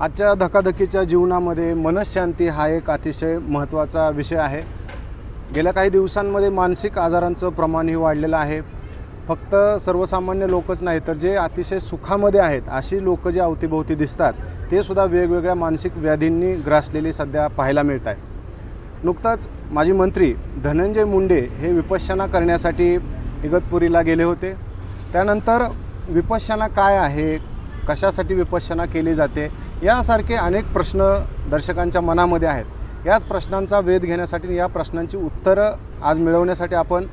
आजच्या धकाधकीच्या जीवनामध्ये मनशांती हा एक अतिशय महत्त्वाचा विषय आहे. गेल्या काही दिवसांमध्ये मानसिक आजारांचं प्रमाणही वाढलेलं आहे. फक्त सर्वसामान्य लोकच नाही तर जे अतिशय सुखामध्ये आहेत अशी लोक जे अवतीभोवती दिसतात ते सुद्धा वेगवेगळ्या मानसिक व्याधींनी ग्रासलेली सध्या पाहायला मिळत आहेत नुकताच माजी मंत्री धनंजय मुंडे हे विपश्यना करण्यासाठी इगतपुरीला गेले होते. त्यानंतर विपश्यना काय आहे? कशासाठी विपश्यना केली जाते? यासारखे अनेक प्रश्न दर्शकांच्या मनामध्ये आहेत. याच प्रश्नांचा वेध घेण्यासाठी या प्रश्नांची उत्तरं आज मिळवण्यासाठी आपण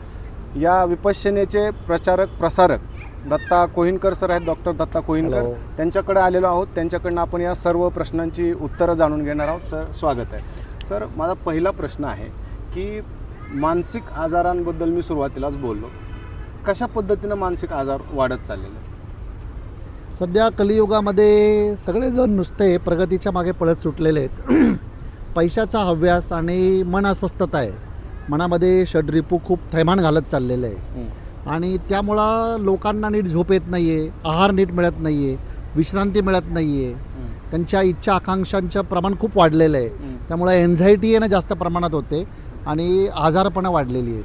या विपश्यनेचे प्रचारक प्रसारक दत्ता कोहिनकर सर आहेत डॉक्टर दत्ता कोहिनकर. त्यांच्याकडे आलेलो आहोत. त्यांच्याकडनं आपण या सर्व प्रश्नांची उत्तरं जाणून घेणार आहोत. सर स्वागत आहे. सर माझा पहिला प्रश्न आहे की मानसिक आजारांबद्दल मी सुरुवातीलाच बोललो. कशा पद्धतीनं मानसिक आजार वाढत चाललेले? सध्या कलियुगामध्ये सगळेजण नुसते प्रगतीच्या मागे पळत सुटलेले आहेत. पैशाचा हव्यास आणि मन अस्वस्थता आहे. मनामध्ये षडरिपू खूप थैमान घालत चाललेलं आहे. आणि त्यामुळं लोकांना नीट झोप येत नाही आहे आहार नीट मिळत नाही आहे विश्रांती मिळत नाही आहे त्यांच्या इच्छा आकांक्षांचं प्रमाण खूप वाढलेलं आहे. त्यामुळे एन्झायटी येणं जास्त प्रमाणात होते आणि आजारपणं वाढलेली आहेत.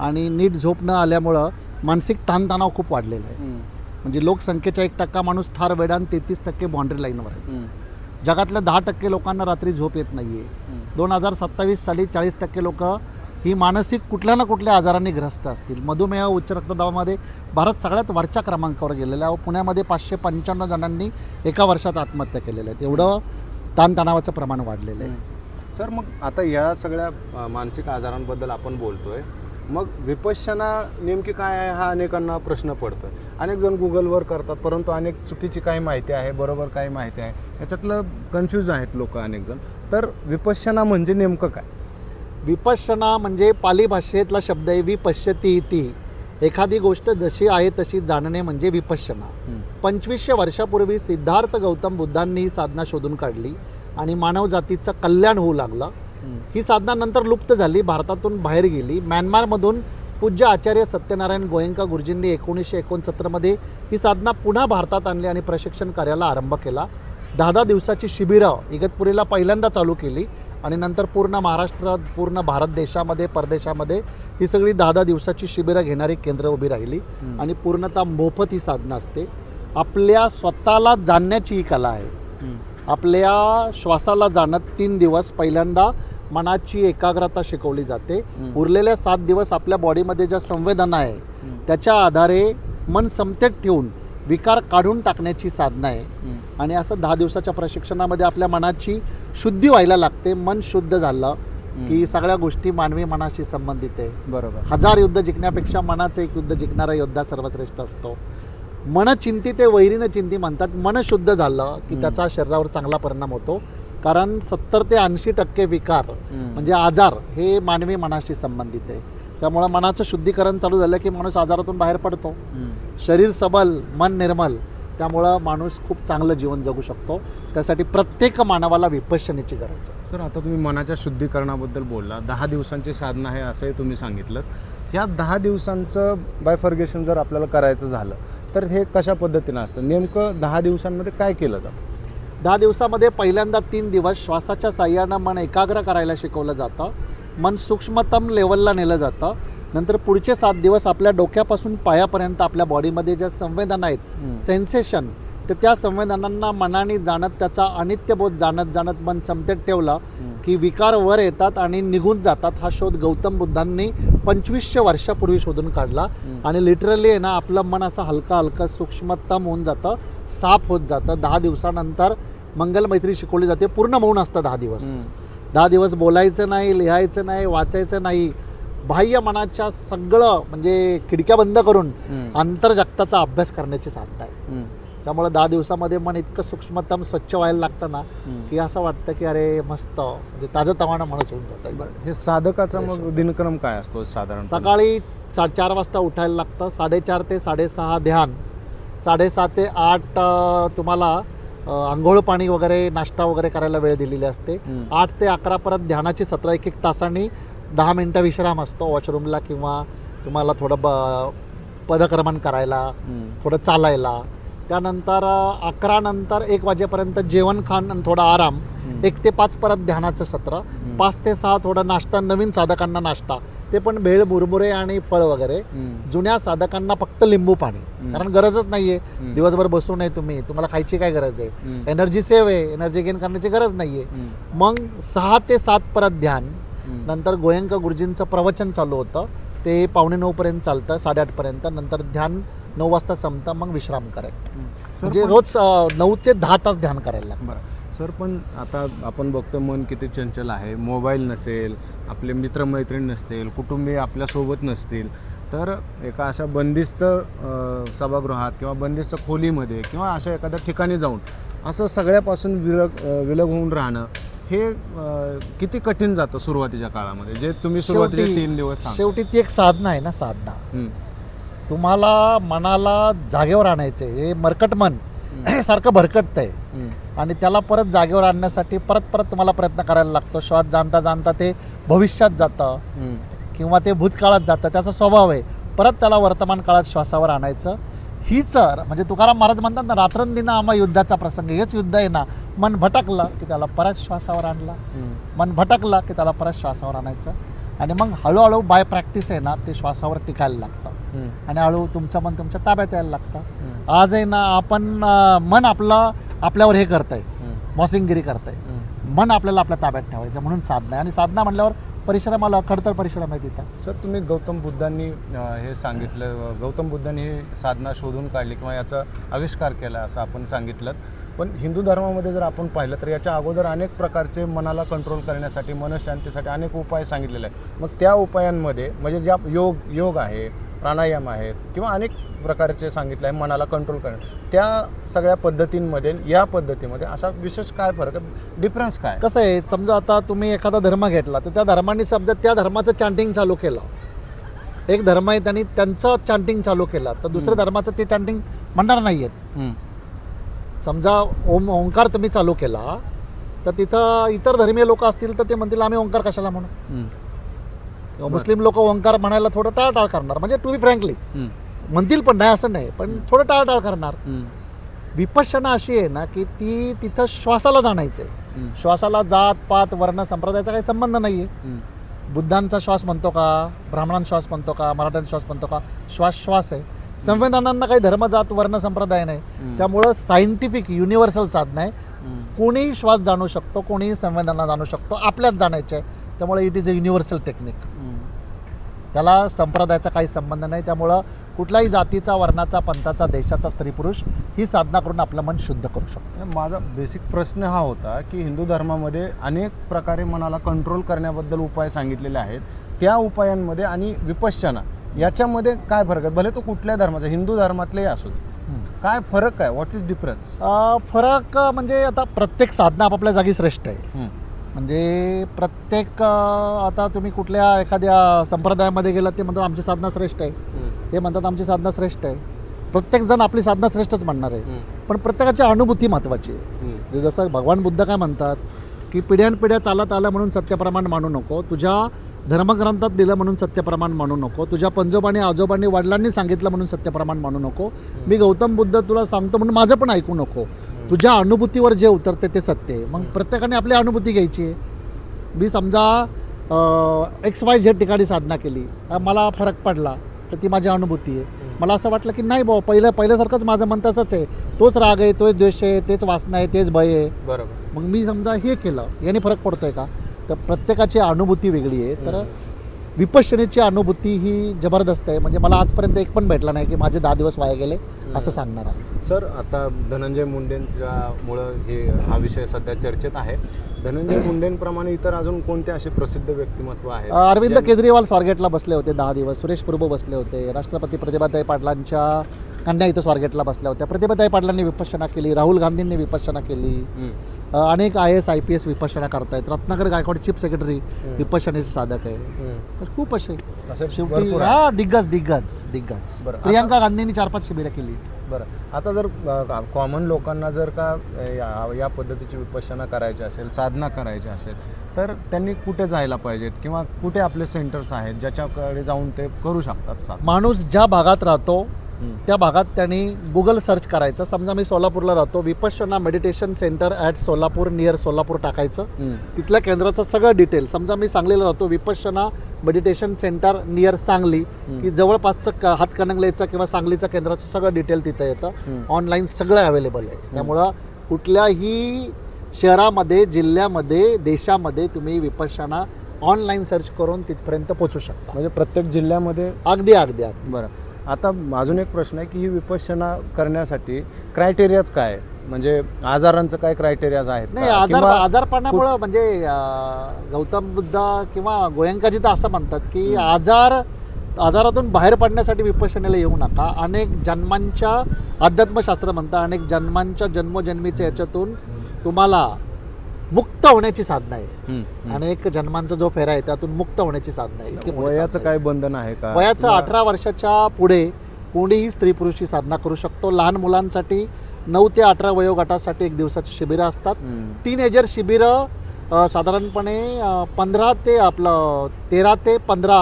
आणि नीट झोप न आल्यामुळं मानसिक ताणतणाव खूप वाढलेला आहे. म्हणजे लोकसंख्येचा एक टक्का माणूस ठार वेडा आणि तेहतीस टक्के बाउंड्री लाईनवर आहे. जगातल्या दहा टक्के लोकांना रात्री झोप येत नाही आहे दोन हजार सत्तावीस साली चाळीस टक्के लोक ही मानसिक कुठल्या ना कुठल्या आजारांनी ग्रस्त असतील. मधुमेह उच्च रक्तदाबामध्ये भारत सगळ्यात वरच्या क्रमांकावर गेलेला आहे. पुण्यामध्ये पाचशे पंच्याण्णव जणांनी एका वर्षात आत्महत्या केलेल्या आहेत. एवढं ताणतणावाचं प्रमाण वाढलेलं आहे. सर मग आता या सगळ्या मानसिक आजारांबद्दल आपण बोलतोय. मग विपश्यना नेमकी काय आहे हा अनेकांना प्रश्न पडतो अनेक जण गुगलवर करतात परंतु अनेक चुकीची काही माहिती आहे बरोबर काही माहिती आहे. याच्यातलं कन्फ्यूज आहेत लोक अनेक जण. तर विपश्यना म्हणजे नेमकं काय? विपश्यना म्हणजे पाली भाषेतला शब्द आहे विपश्यती इति एखादी गोष्ट जशी आहे तशी जाणणे म्हणजे विपश्यना. पंचवीसशे वर्षापूर्वी सिद्धार्थ गौतम बुद्धांनी ही साधना शोधून काढली आणि मानव जातीचं कल्याण होऊ लागलं. ही साधना नंतर लुप्त झाली भारतातून बाहेर गेली. म्यानमारमधून पूज्य आचार्य सत्यनारायण गोयंका गुरुजींनी एकोणीसशे एकोणसत्तरमध्ये ही साधना पुन्हा भारतात आणली आणि प्रशिक्षण कार्याला आरंभ केला. दहा दहा दिवसाची शिबिरं इगतपुरीला पहिल्यांदा चालू केली आणि नंतर पूर्ण महाराष्ट्रात पूर्ण भारत देशामध्ये परदेशामध्ये ही सगळी दहा दहा दिवसाची शिबिरं घेणारी केंद्र उभी राहिली आणि पूर्णतः मोफत ही साधना असते. आपल्या स्वतःला जाणण्याची ही कला आहे. आपल्या श्वासाला जाणत तीन दिवस पहिल्यांदा मनाची एकाग्रता शिकवली जाते. उरलेल्या सात दिवस आपल्या बॉडीमध्ये ज्या संवेदना आहे त्याच्या आधारे मन समतेत ठेवून विकार काढून टाकण्याची साधना आहे. आणि असं दहा दिवसाच्या प्रशिक्षणामध्ये आपल्या मनाची शुद्धी व्हायला लागते मन शुद्ध झालं की सगळ्या गोष्टी मानवी मनाशी संबंधित आहे. बरोबर. हजार युद्ध जिंकण्यापेक्षा मनाचं एक युद्ध जिंकणारा योद्धा सर्वश्रेष्ठ असतो. मन चिंती ते वैरीनं चिंती म्हणतात मन शुद्ध झालं की. त्याचा शरीरावर चांगला परिणाम होतो. कारण सत्तर ते ऐंशी टक्के विकार म्हणजे आजार हे मानवी मनाशी संबंधित आहे. त्यामुळं मनाचं शुद्धीकरण चालू झालं की माणूस आजारातून बाहेर पडतो. शरीर सबल मन निर्मल त्यामुळं माणूस खूप चांगलं जीवन जगू शकतो. त्यासाठी प्रत्येक मानवाला विपश्यनेची गरज आहे. सर आता तुम्ही मनाच्या शुद्धीकरणाबद्दल बोलला. दहा दिवसांची साधना आहे असंही तुम्ही सांगितलं. या दहा दिवसांचं बायफर्गेशन जर आपल्याला करायचं झालं तर हे कशा पद्धतीनं असतं? नेमकं दहा दिवसांमध्ये काय केलं जातं? दहा दिवसामध्ये पहिल्यांदा तीन दिवस श्वासाच्या साह्यानं मन एकाग्र करायला शिकवलं जातं. मन सूक्ष्मतम लेवलला नेलं जातं. नंतर पुढचे सात दिवस आपल्या डोक्यापासून पायापर्यंत आपल्या बॉडीमध्ये ज्या संवेदना आहेत सेन्सेशन तर त्या संवेदनांना मनाने जाणत त्याचा अनित्यबोध जाणत जाणत मन समतेत ठेवलं की विकार वर येतात आणि निघून जातात हा शोध गौतम बुद्धांनी पंचवीसशे वर्षापूर्वी शोधून काढला. आणि लिटरली आहे ना आपलं मन असं हलकं हलकं सूक्ष्मतम होऊन जातं साफ होत जातं. दहा दिवसानंतर मंगलमैत्री शिकवली जाते. पूर्ण मौन असतं दहा दिवस. दहा दिवस बोलायचं नाही लिहायचं नाही वाचायचं नाही. बाह्य मनाच्या सगळं म्हणजे खिडक्या बंद करून आंतरजगताचा अभ्यास करण्याची साधना आहे. त्यामुळे दहा दिवसामध्ये मन इतकं सूक्ष्मतम स्वच्छ व्हायला लागतं ना की असं वाटतं की अरे मस्त. म्हणजे ताजं तवानं माणूस होऊन जातं. हे साधकाचा मग दिनक्रम काय असतो साधारण सकाळी सा चार वाजता उठायला लागतं. साडेचार ते साडेसहा ध्यान. साडेसहा ते आठ तुम्हाला आंघोळ पाणी वगैरे नाश्ता वगैरे करायला वेळ दिलेली असते. आठ ते अकरा परत ध्यानाची सतरा एक एक तासांनी दहा मिनटं विश्राम असतो वॉशरूमला किंवा तुम्हाला थोडं ब पदक्रमण करायला थोडं चालायला. त्यानंतर अकरा नंतर एक वाजेपर्यंत जेवण खाण आणि थोडा आराम एक ते पाच परत ध्यानाचं सत्र. पाच ते सहा थोडा नाश्ता नवीन साधकांना नाश्ता. ते पण भेळ मुरमुरे आणि फळ वगैरे. जुन्या साधकांना फक्त लिंबू पाणी. कारण गरजच नाहीये. दिवसभर बसू नये तुम्ही. तुम्हाला खायची काय गरज आहे? एनर्जी सेव्ह आहे. एनर्जी गेन करण्याची गरज नाहीये. मग सहा ते सात परत ध्यान. नंतर गोयंक गुरुजींचं प्रवचन चालू होतं. ते पावणे नऊपर्यंत चालतं साडेआठपर्यंत नंतर ध्यान नऊ वाजता संपतं मग विश्राम करायचं. म्हणजे रोज नऊ ते दहा तास ध्यान करायला लागतं. सर पण आता आपण बघतो मन किती चंचल आहे. मोबाईल नसेल आपले मित्रमैत्रीण नसतील कुटुंबीय आपल्यासोबत नसतील तर एका अशा बंदिस्त सभागृहात किंवा बंदिस्त खोलीमध्ये किंवा अशा एखाद्या ठिकाणी जाऊन असं सगळ्यापासून विलग विलग होऊन राहणं हे किती कठीण जातं सुरुवातीच्या काळामध्ये? जे तुम्ही सुरुवातीचे तीन दिवस शेवटी ती एक साधना आहे ना साधना. तुम्हाला मनाला जागेवर आणायचे हे मरकट मन. हे सारखं भरकटत आहे आणि त्याला परत जागेवर आणण्यासाठी परत परत तुम्हाला प्रयत्न करायला लागतो. श्वास जाणता जाणता ते भविष्यात जातं. किंवा ते भूतकाळात जातं. त्याचा स्वभाव आहे. परत त्याला वर्तमान काळात श्वासावर आणायचं. हीच म्हणजे तुकाराम महाराज म्हणतात ना रात्रंदिना आम्हा युद्धाचा प्रसंग हेच युद्ध आहे ना मन भटकलं की त्याला परत श्वासावर आणला. मन भटकलं की त्याला परत श्वासावर आणायचं. आणि मग हळूहळू बाय प्रॅक्टिस आहे ना ते श्वासावर टिकायला लागतं. आणि हळूहळू तुमचं मन तुमच्या ताब्यात यायला लागतं. आज आहे ना आपण मन आपलं आपल्यावर हे करतंय. मॉसिंगगिरी करतंय. मन आपल्याला आपल्या ताब्यात ठेवायचं म्हणून साधना आहे. आणि साधना म्हणल्यावर परिश्रमाला खडतर परिश्रम आहे तिथं. सर तुम्ही गौतम बुद्धांनी अ, हे सांगितलं गौतम बुद्धांनी ही साधना शोधून काढली किंवा याचा आविष्कार केला असं आपण सांगितलं. पण हिंदू धर्मामध्ये जर आपण पाहिलं तर याच्या अगोदर अनेक प्रकारचे मनाला कंट्रोल करण्यासाठी मनशांतीसाठी अनेक उपाय सांगितलेले आहेत. मग त्या उपायांमध्ये म्हणजे ज्या योग योग आहे प्राणायाम आहेत किंवा अनेक प्रकारचे सांगितलं आहे मनाला कंट्रोल करणं. त्या सगळ्या पद्धतींमध्ये या पद्धतीमध्ये असा विशेष काय फरक डिफरन्स काय कसं आहे समजा आता तुम्ही एखादा धर्म घेतला तर त्या धर्माने समजा त्या धर्माचं चांटिंग चालू केलं. एक धर्म आहे त्यांनी त्यांचं चांटिंग चालू केलं तर दुसऱ्या. धर्माचं ते चांटिंग म्हणणार नाही आहेत समजा ओम ओंकार तुम्ही चालू केला तर तिथं इतर धर्मीय लोक असतील तर ते म्हणतील आम्ही ओंकार कशाला म्हणू? किंवा. मुस्लिम लोक ओंकार म्हणायला थोडं टाळटाळ करणार. म्हणजे टू बी फ्रँकली म्हणतील पण नाही असं नाही पण थोडं टाळटाळ करणार. विपश्यना अशी आहे ना की ती तिथं श्वासाला जाणायचं आहे. श्वासाला जात पात वर्ण संप्रदायाचा काही संबंध नाही आहे बुद्धांचा श्वास म्हणतो का ब्राह्मणांचा श्वास म्हणतो का मराठ्यांचा श्वास म्हणतो का श्वास श्वास आहे. संविधानांना काही धर्म जात वर्ण संप्रदाय नाही. त्यामुळं सायंटिफिक युनिव्हर्सल साधना आहे. कोणीही श्वास जाणू शकतो कोणीही संवेदना जाणू शकतो आपल्याच जाणायचे आहे. त्यामुळे it is a universal technique त्याला संप्रदायाचा काही संबंध नाही. त्यामुळं कुठल्याही जातीचा वर्णाचा पंथाचा देशाचा स्त्री पुरुष ही साधना करून आपलं मन शुद्ध करू शकतो. माझा बेसिक प्रश्न हा होता की हिंदू धर्मामध्ये अनेक प्रकारे मनाला कंट्रोल करण्याबद्दल उपाय सांगितलेले आहेत. त्या उपायांमध्ये आणि विपश्यना याच्यामध्ये काय फरक आहे? भले तो कुठल्या धर्माचा हिंदू धर्मातलेही असू दे. काय फरक आहे? व्हॉट इज डिफरन्स फरक म्हणजे आता प्रत्येक साधना आपापल्या जागी श्रेष्ठ आहे. म्हणजे प्रत्येक आता तुम्ही कुठल्या एखाद्या संप्रदायामध्ये गेलात ते म्हणतात आमची साधना श्रेष्ठ आहे. ते म्हणतात आमची साधना श्रेष्ठ आहे. प्रत्येक जण आपली साधना श्रेष्ठच म्हणणार आहे. पण प्रत्येकाची अनुभूती महत्त्वाची आहे. म्हणजे जसं भगवान बुद्ध काय म्हणतात की पिढ्यानपिढ्या चालत आलं म्हणून सत्यप्रमाण मानू नको तुझ्या धर्मग्रंथात दिलं म्हणून सत्यप्रमाण मानू नको तुझ्या पंजोबाने आजोबांनी वडिलांनी सांगितलं म्हणून सत्यप्रमाण मानू नको. मी गौतम बुद्ध तुला सांगतो म्हणून माझं पण ऐकू नको. तुझ्या अनुभूतीवर जे उतरते ते सत्य आहे. मग प्रत्येकाने आपली अनुभूती घ्यायची आहे. मी समजा एक्स वाय झेड ठिकाणी साधना केली. मला फरक पडला तर ती माझी अनुभूती आहे. मला असं वाटलं की नाही भाऊ पहिलं पहिल्यासारखंच माझं मन तसंच आहे. तोच राग आहे तोच द्वेष आहे तेच वासना आहे तेच भय आहे. बरोबर. मग मी समजा हे केलं याने फरक पडतोय का? तर प्रत्येकाची अनुभूती वेगळी आहे. तर विपश्यनेची अनुभूती ही जबरदस्त आहे. म्हणजे मला आजपर्यंत एक पण भेटला नाही की माझे दहा दिवस वाया गेले असं सांगणार आहे. सर आता धनंजय मुंडेंच्यामुळं हे हा विषय सध्या चर्चेत आहे. धनंजय मुंडेंप्रमाणे इतर अजून कोणते असे प्रसिद्ध व्यक्तिमत्व आहेत? अरविंद केजरीवाल स्वारगेटला बसले होते दहा दिवस सुरेश प्रभू बसले होते राष्ट्रपती प्रतिभाताई पाटलांच्या कन्या इथं स्वारगेटला बसल्या होत्या. प्रतिभाताई पाटलांनी विपश्यना केली राहुल गांधींनी विपश्यना केली. अनेक I S I P S Vipassana करतायत. रत्नाकर गायकवाड चीफ सेक्रेटरी विपश्यनेचे साधक आहे. तर खूप असे. शेवटी. हा दिग्गज दिग्गज दिग्गज. प्रियांका गांधींनी चार पाच शिबिरं केली. बरं. आता जर कॉमन लोकांना जर का या या पद्धतीची विपश्यना करायची असेल साधना करायची असेल तर त्यांनी कुठे जायला पाहिजेत? किंवा कुठे आपले सेंटर्स आहेत ज्याच्याकडे जाऊन ते करू शकतात माणूस ज्या भागात राहतो त्या भागात त्यांनी गुगल सर्च करायचं. समजा मी सोलापूरला राहतो Vipassana meditation centre at Solapur near Solapur टाकायचं. तिथल्या केंद्राचं सगळं डिटेल समजा मी सांगलीला राहतो Vipassana meditation centre near Sangli. की जवळपासचं क- हातकणंगलेचं किंवा सांगलीचं केंद्राचं सगळं डिटेल तिथं येतं. ऑनलाईन सगळं अवेलेबल आहे. त्यामुळं कुठल्याही शहरामध्ये जिल्ह्यामध्ये देशामध्ये तुम्ही विपश्यना ऑनलाईन सर्च करून तिथपर्यंत पोहोचू शकता. म्हणजे प्रत्येक जिल्ह्यामध्ये? अगदी अगदी अगदी. बरं. आता अजून एक प्रश्न आहे की ही विपश्यना करण्यासाठी क्रायटेरियाच काय? म्हणजे आजारांचं काय क्रायटेरियाज आहेत नाही? आजार आजारपणामुळं म्हणजे गौतम बुद्ध किंवा गोयंकाजी तर असं म्हणतात की आजार आजारातून बाहेर पडण्यासाठी विपश्यनेला येऊ नका अनेक जन्मांच्या अध्यात्मशास्त्र म्हणतं अनेक जन्मांच्या जन्मोजन्मीच्या याच्यातून तुम्हाला मुक्त होण्याची साधना आहे. हम्म. अनेक जन्मांचा जो फेरा आहे त्यातून मुक्त होण्याची साधना आहे. इतकी वयाचं. काय बंधन आहे का? वयाचं अठरा वर्षाच्या पुढे कोणीही स्त्री पुरुषी साधना करू शकतो. लहान मुलांसाठी नऊ ते अठरा वयोगटासाठी एक दिवसाची शिबिरं असतात. हम्म, टीनेजर शिबिरं साधारणपणे पंधरा ते आपलं तेरा ते पंधरा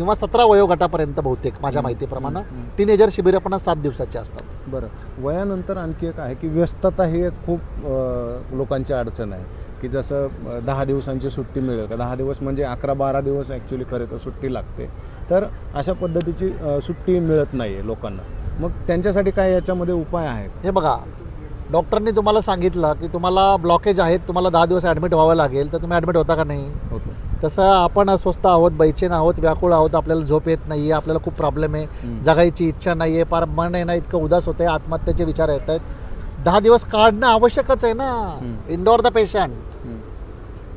किंवा सतरा वयोगटापर्यंत बहुतेक माझ्या माहितीप्रमाणे. टीनेजर शिबिरं पण सात दिवसाची असतात. बरं. वयानंतर आणखी एक आहे की व्यस्तता ही एक खूप लोकांची अडचण आहे. की जसं दहा दिवसांची सुट्टी मिळेल. का दहा दिवस म्हणजे अकरा बारा दिवस ॲक्च्युली खरे तर सुट्टी लागते. तर अशा पद्धतीची सुट्टी मिळत नाही आहे लोकांना. मग त्यांच्यासाठी काय याच्यामध्ये उपाय आहे का? हे बघा डॉक्टरनी तुम्हाला सांगितलं की तुम्हाला ब्लॉकेज आहेत तुम्हाला दहा दिवस ॲडमिट व्हावं लागेल तर तुम्ही ॲडमिट होता का नाही? होतो. तसं आपण अस्वस्थ आहोत बैचेन आहोत व्याकुळ आहोत आपल्याला झोप येत नाही आहे आपल्याला खूप प्रॉब्लेम आहे. जगायची इच्छा नाही आहे फार मन आहे ना इतकं उदास होतं आहे आत्महत्येचे विचार येत आहेत. दहा दिवस काढणं आवश्यकच आहे ना. Indoor the patient.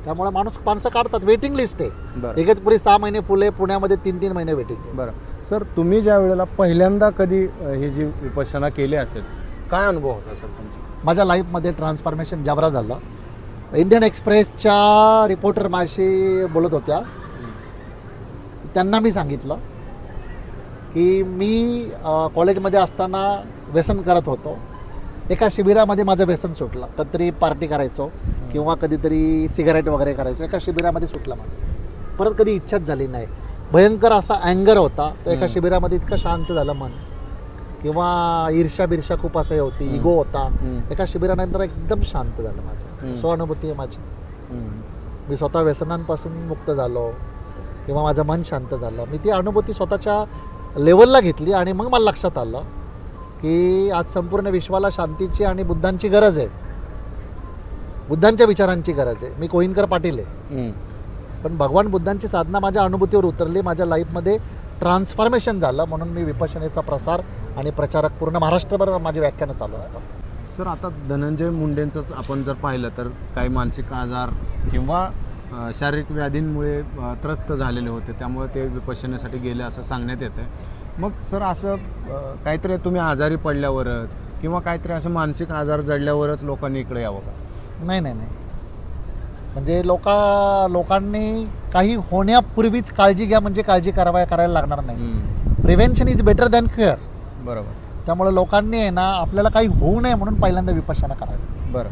त्यामुळे माणूस माणसं काढतात वेटिंग लिस्ट आहे. बरं. इगतपुरी सहा महिने फुले पुण्यामध्ये तीन तीन महिने वेटिंग बरं. सर तुम्ही ज्या वेळेला पहिल्यांदा कधी ही जी विपश्यना केली असेल काय अनुभव होता सर तुमचा? माझ्या लाईफमध्ये ट्रान्सफॉर्मेशन जबरा झालं. इंडियन एक्सप्रेसच्या रिपोर्टर माझी बोलत होत्या. त्यांना मी सांगितलं की मी कॉलेजमध्ये असताना व्यसन करत होतो. एका शिबिरामध्ये माझं व्यसन सुटलं. कधीतरी पार्टी करायचो किंवा कधीतरी सिगारेट वगैरे करायचो. एका शिबिरामध्ये सुटलं माझं. परत कधी इच्छाच झाली नाही. भयंकर असा अँगर होता. तर एका. शिबिरामध्ये इतकं शांत झालं मन. किंवा ईर्ष्या बिर्ष्या खूप असं होती. इगो होता. एका शिबिरानंतर एकदम शांत झालं माझं. सो अनुभूती आहे माझी. मी स्वतः व्यसनांपासून मुक्त झालो किंवा माझं मन शांत झालं मी ती अनुभूती स्वतःच्या लेवलला घेतली आणि मग मला लक्षात आलं की आज संपूर्ण विश्वाला शांतीची आणि बुद्धांची गरज आहे बुद्धांच्या विचारांची गरज आहे मी कोहिनकर पाटील आहे. पण भगवान बुद्धांची साधना माझ्या अनुभूतीवर उतरली माझ्या लाईफमध्ये ट्रान्सफॉर्मेशन झालं म्हणून मी विपशनेचा प्रसार आणि प्रचारक पूर्ण महाराष्ट्रभर माझी व्याख्यानं चालू असतात. सर आता धनंजय मुंडेंचंच आपण जर पाहिलं तर काही मानसिक आजार किंवा अ, शारीरिक व्याधींमुळे अ, त्रस्त झालेले होते त्यामुळे ते विपश्यनेसाठी गेले असं सांगण्यात येतं मग सर असं अ, काहीतरी तुम्ही आजारी पडल्यावरच किंवा काहीतरी असं मानसिक आजार जडल्यावरच लोकांनी इकडे यावं का? नाही नाही नाही. म्हणजे लोका लोकांनी काही होण्यापूर्वीच काळजी घ्या म्हणजे काळजी करावा करायला लागणार नाही. Prevention is better than cure बरोबर. त्यामुळे लोकांनी आहे ना आपल्याला काही होऊ नये म्हणून पहिल्यांदा विपश्यना करावी. बरं.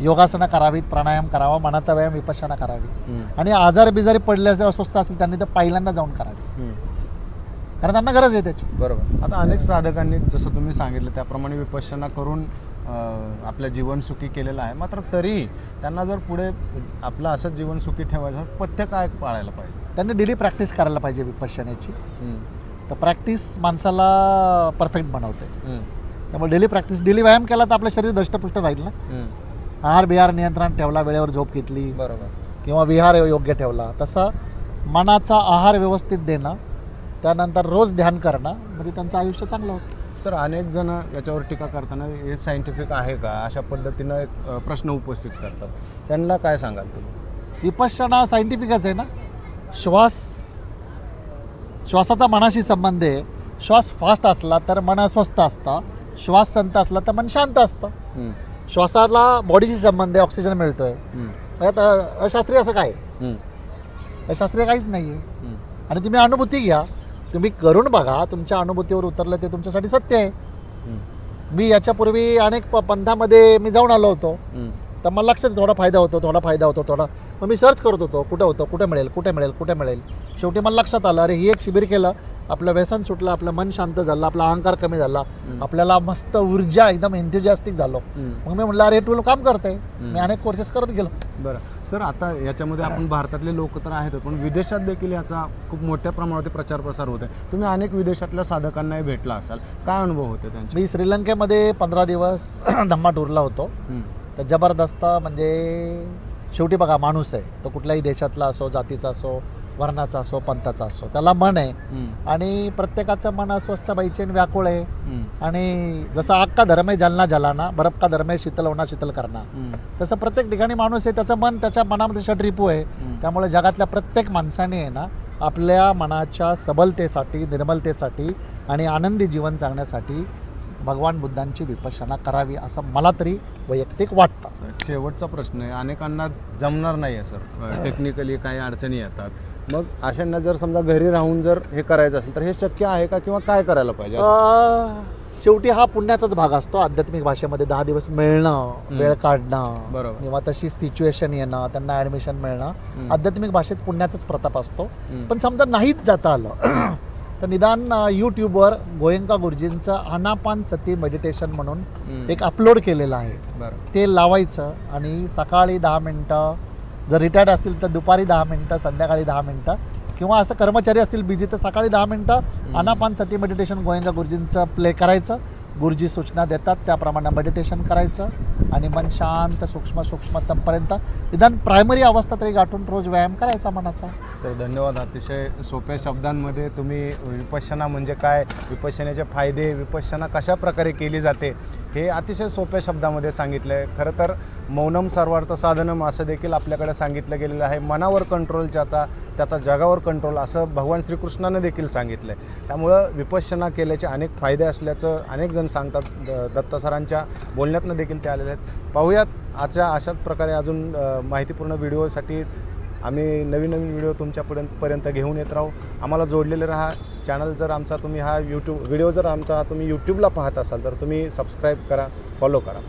योगासनं करावीत प्राणायाम करावा मनाचा व्यायाम विपश्यना करावी. आणि आजार बिजारी पडले असे अस्वस्थ असतील त्यांनी तर पहिल्यांदा जाऊन करावी. कारण त्यांना गरज आहे त्याची. बरोबर. आता अनेक साधकांनी जसं तुम्ही सांगितलं त्याप्रमाणे विपश्यना करून आपलं जीवन सुखी केलेलं आहे. मात्र तरी त्यांना जर पुढे आपलं असंच जीवन सुखी ठेवायचं पथ्य काय पाळायला पाहिजे? त्यांनी डेली प्रॅक्टिस करायला पाहिजे विपश्यनेची. तर प्रॅक्टिस माणसाला परफेक्ट बनवते. त्यामुळे डेली प्रॅक्टिस डेली व्यायाम केला तर आपलं शरीर दष्टपुष्ट राहील ना. आहार बिहार नियंत्रण ठेवला वेळेवर झोप घेतली बरोबर. किंवा विहार योग्य ठेवला तसं मनाचा आहार व्यवस्थित देणं त्यानंतर रोज ध्यान करणं म्हणजे त्यांचं आयुष्य चांगलं होतं. सर अनेक जण याच्यावर टीका करताना हे सायंटिफिक आहे का? अशा पद्धतीनं एक प्रश्न उपस्थित करतात. त्यांना काय सांगाल तुम्ही? विपश्यना सायंटिफिकच आहे ना. श्वास श्वासाचा मनाशी संबंध आहे श्वास फास्ट असला तर मन अस्वस्थ असतं श्वास संत असला तर मन शांत असतं. श्वासाला बॉडीशी संबंध आहे ऑक्सिजन मिळतोय. यात अशास्त्रीय असं काय. अशास्त्रीय काहीच नाही आहे. आणि तुम्ही अनुभूती घ्या तुम्ही करून बघा तुमच्या अनुभूतीवर उतरलं ते तुमच्यासाठी सत्य आहे. मी याच्यापूर्वी अनेक पंथामध्ये मी जाऊन आलो होतो. तर मला लक्षात थोडा फायदा होतो थोडा फायदा होतो थोडा मग मी सर्च करत होतो कुठं होतं कुठे मिळेल कुठे मिळेल कुठे मिळेल? शेवटी मला लक्षात आलं अरे ही एक शिबिर केलं. आपलं व्यसन सुटलं आपलं मन शांत झालं आपला अहंकार कमी झाला. आपल्याला मस्त ऊर्जा एकदम एन्थुजॅस्टिक झालो. मग मी म्हटलं अरे तू काम करते. मी अनेक कोर्सेस करत गेलो. बरं. सर आता याच्यामध्ये आपण भारतातले लोक तर आहेतच पण विदेशात देखील याचा खूप मोठ्या प्रमाणावरती प्रचार प्रसार होत आहे. तुम्ही अनेक विदेशातल्या साधकांनाही भेटला असाल. काय अनुभव होते त्यांचे? मी श्रीलंकेमध्ये पंधरा दिवस धम्मा टूरला होतो तर जबरदस्त म्हणजे शेवटी बघा माणूस आहे. तो कुठल्याही देशातला असो जातीचा असो वर्णाचा असो पंथाचा असो त्याला मन आहे. आणि प्रत्येकाचं मन अस्वस्थ बैचेन व्याकुळ आहे. आणि जसं आग का धर्म आहे जलना जलाना बर्फ का धर्म आहे शीतल होणा शीतल करणा तसं प्रत्येक ठिकाणी माणूस आहे त्याचं मन त्याच्या मनामध्ये षड्रिपू आहे. त्यामुळे जगातल्या प्रत्येक माणसाने आहे ना आपल्या मनाच्या सबलतेसाठी निर्मलतेसाठी आणि आनंदी जीवन जगण्यासाठी भगवान बुद्धांची विपश्यना करावी असं मला तरी वैयक्तिक वाटतं. शेवटचा प्रश्न आहे. अनेकांना जमणार नाही आहे सर. टेक्निकली काही अडचणी येतात. मग अशांना जर समजा घरी राहून जर हे करायचं असेल तर हे शक्य आहे का किंवा काय करायला पाहिजे? शेवटी हा पुण्याचाच भाग असतो. आध्यात्मिक भाषेमध्ये दहा दिवस मिळणं वेळ काढणं बरोबर. किंवा तशी सिच्युएशन येणं त्यांना ऍडमिशन मिळणं. आध्यात्मिक भाषेत पुण्याचाच प्रताप असतो. पण समजा नाहीच जाता आलं तर निदान यूट्यूबवर गोयंका गुरुजींचं आनापान सती मेडिटेशन म्हणून. एक अपलोड केलेलं आहे. ते लावायचं आणि सकाळी दहा मिनटं जर रिटायर्ड असतील तर दुपारी दहा मिनटं संध्याकाळी दहा मिनटं किंवा असं कर्मचारी असतील बिझी तर सकाळी दहा मिनटं अनापान सती मेडिटेशन गोयंका गुरुजींचं प्ले करायचं. गुरुजी सूचना देतात त्याप्रमाणे मेडिटेशन करायचं आणि मन शांत सूक्ष्म सूक्ष्मतमपर्यंत निदान प्रायमरी अवस्था तरी गाठून रोज व्यायाम करायचा मनाचा. सर धन्यवाद. अतिशय सोप्या शब्दांमध्ये तुम्ही विपश्यना म्हणजे काय? विपश्यनेचे फायदे विपश्यना कशा प्रकारे केली जाते? हे अतिशय सोप्या शब्दामध्ये सांगितलं आहे खरं तर मौनम सर्वार्थ साधनम असं देखील आपल्याकडे सांगितलं गेलेलं आहे. मनावर कंट्रोल ज्याचा त्याचा जगावर कंट्रोल असं भगवान श्रीकृष्णानं देखील सांगितलं आहे त्यामुळं विपश्यना केल्याचे अनेक फायदे असल्याचं अनेक जण सांगतात. द- बोलण्यातनं देखील ते आलेले आहेत. पाहूयात आजच्या अशाच प्रकारे अजून माहितीपूर्ण व्हिडिओसाठी आम्ही नवीन नवीन व्हिडिओ तुमच्यापर्यंत पर्यंत घेऊन येत राहू. आम्हाला जोडलेले राहा. चॅनल जर आमचा तुम्ही हा यूट्यूब व्हिडिओ जर आमचा तुम्ही यूट्यूबला पाहत असाल तर तुम्ही सबस्क्राईब करा फॉलो करा.